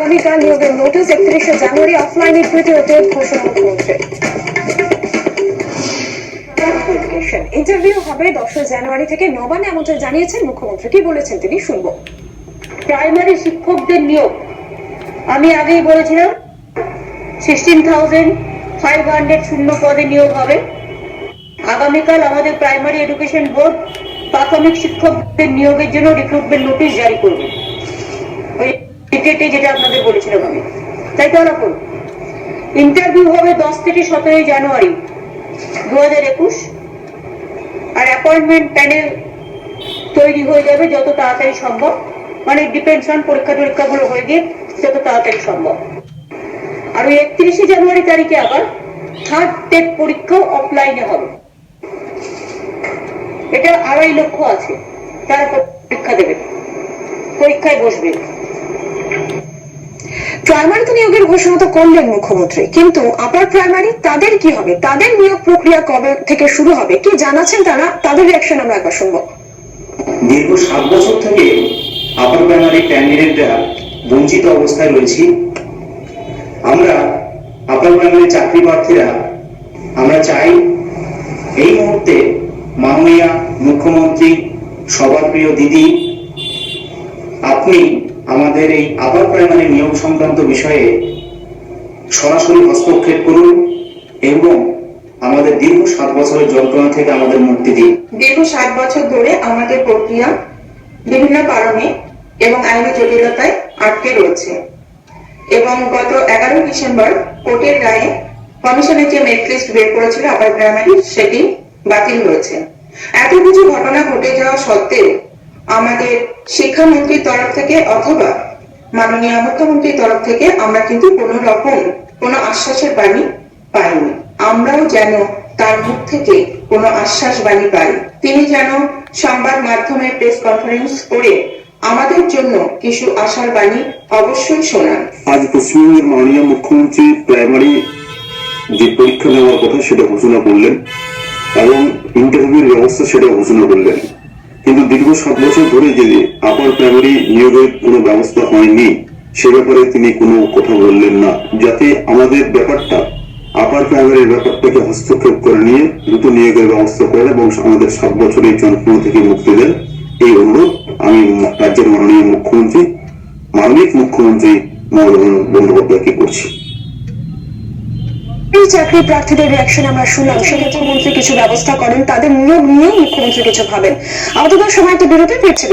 আগামীকাল নিয়োগের নোটিশ একত্রিশে জানুয়ারি অফলাইনে তৃতীয় ঘোষণা মুখ্যমন্ত্রী ইন্টারভিউ হবে দশই জানুয়ারি থেকে। নবান্নে এমনটা জানিয়েছেন মুখ্যমন্ত্রী, কি বলেছেন তিনি শুনব। প্রাইমারি শিক্ষকদের নিয়োগ। আমি আগেই বলেছিলাম সিক্সটিন থাউজেন্ড ফাইভ হান্ড্রেড শূন্য পদে নিয়োগ হবে। আগামীকাল আমাদের প্রাইমারি এডুকেশন বোর্ড প্রাথমিক শিক্ষকদের নিয়োগের জন্য রিক্রুটমেন্ট নোটিশ জারি করবে। ইন্টারভিউ হবে দশ থেকে সতেরোই জানুয়ারি দু হাজার একুশ। আর অ্যাপয়েন্টমেন্ট তৈরি মানে হয়ে গিয়ে যত তাড়াতাড়ি সম্ভব। আর ওই একত্রিশে জানুয়ারি তারিখে আবার থার্ড টেট পরীক্ষাও অফলাইনে হবে। এটা আড়াই লক্ষ আছে। তারা পরীক্ষা দেবে। পরীক্ষায় বসবে। প্রাইমারিতে নিয়োগের ঘোষণা তো করলেন মুখ্যমন্ত্রী। কিন্তু আপার প্রাইমারি, তাদের কি হবে? তাদের নিয়োগ প্রক্রিয়া কবে থেকে শুরু হবে? কি জানাচ্ছেন তারা? তাদের রিয়াকশন আমরা একবার শুনব। দীর্ঘ সাত বছর থেকে আপার প্রাইমারি ক্যান্ডিডেটরা বঞ্চিত অবস্থায় রয়েছি। আমরা আপার প্রাইমারি চাকরি প্রার্থীরা, আমরা চাই এই মুহূর্তে মাননীয় মুখ্যমন্ত্রী, সবার প্রিয় দিদি, আপনি আমাদের এই আপার প্রাইমারি নিয়োগ সংক্রান্ত বিষয়ে সরাসরি হস্তক্ষেপ করুন এবং আমাদের দীর্ঘ সাত বছরের যন্ত্রণা থেকে আমাদের মুক্তি দিন। দীর্ঘ সাত বছর ধরে আমাদের প্রক্রিয়া বিভিন্ন কারণে এবং আইনি জটিলতায় আটকে রয়েছে। এবং গত এগারো ডিসেম্বর কোর্টের রায়ে কমিশনের যে মেরিট লিস্ট বের করেছিল আপার প্রাইমারি, সেটি বাতিল হয়েছে। এত কিছু ঘটনা ঘটে যাওয়া সত্ত্বেও আমাদের শিক্ষামন্ত্রীর তরফ থেকে অথবা মাননীয় মুখ্যমন্ত্রীর তরফ থেকে আমরা কিন্তু কোনো রকম কোনো আশ্বাসের বাণী পাইনি। আমরাও যেন তার মুখ থেকে কোনো আশ্বাস বাণী পাই। তিনি যেন সংবাদ মাধ্যমে প্রেস কনফারেন্স করে আমাদের জন্য কিছু আশার বাণী অবশ্যই শোনান। আজ পশ্চিমবঙ্গের মাননীয় মুখ্যমন্ত্রী প্রাইমারি যে পরীক্ষা নেওয়ার কথা সেটা ঘোষণা করলেন এবং ইন্টারভিউর ব্যবস্থা সেটা ঘোষণা করলেন। কিন্তু দীর্ঘ সাত বছর ধরে যে আপার প্রাইমারি নিয়োগের কোনো ব্যবস্থা হয়নি, সে ব্যাপারে তিনি কোনো কথা বললেন না। যাতে আমাদের ব্যাপারটা আপার প্রাইমারির ব্যাপারটাকে হস্তক্ষেপ করে নিয়ে দ্রুত নিয়োগের ব্যবস্থা করেন এবং আমাদের সাত বছরের জনপ্রিয় থেকে মুক্তি দেন, এই অনুরোধ আমি রাজ্যের মাননীয় মুখ্যমন্ত্রী মাননীয় মুখ্যমন্ত্রী মমতা বন্দ্যোপাধ্যায়কে করছি। এই চাকরি প্রার্থীদের রিয়াকশন আমরা শুনলাম। সেক্ষেত্রে মন্ত্রী কিছু ব্যবস্থা করেন, তাদের নিয়োগ নিয়ে মুখ্যমন্ত্রী কিছু ভাবেন। আপাতত সময় একটা বিরতি ফিরছে।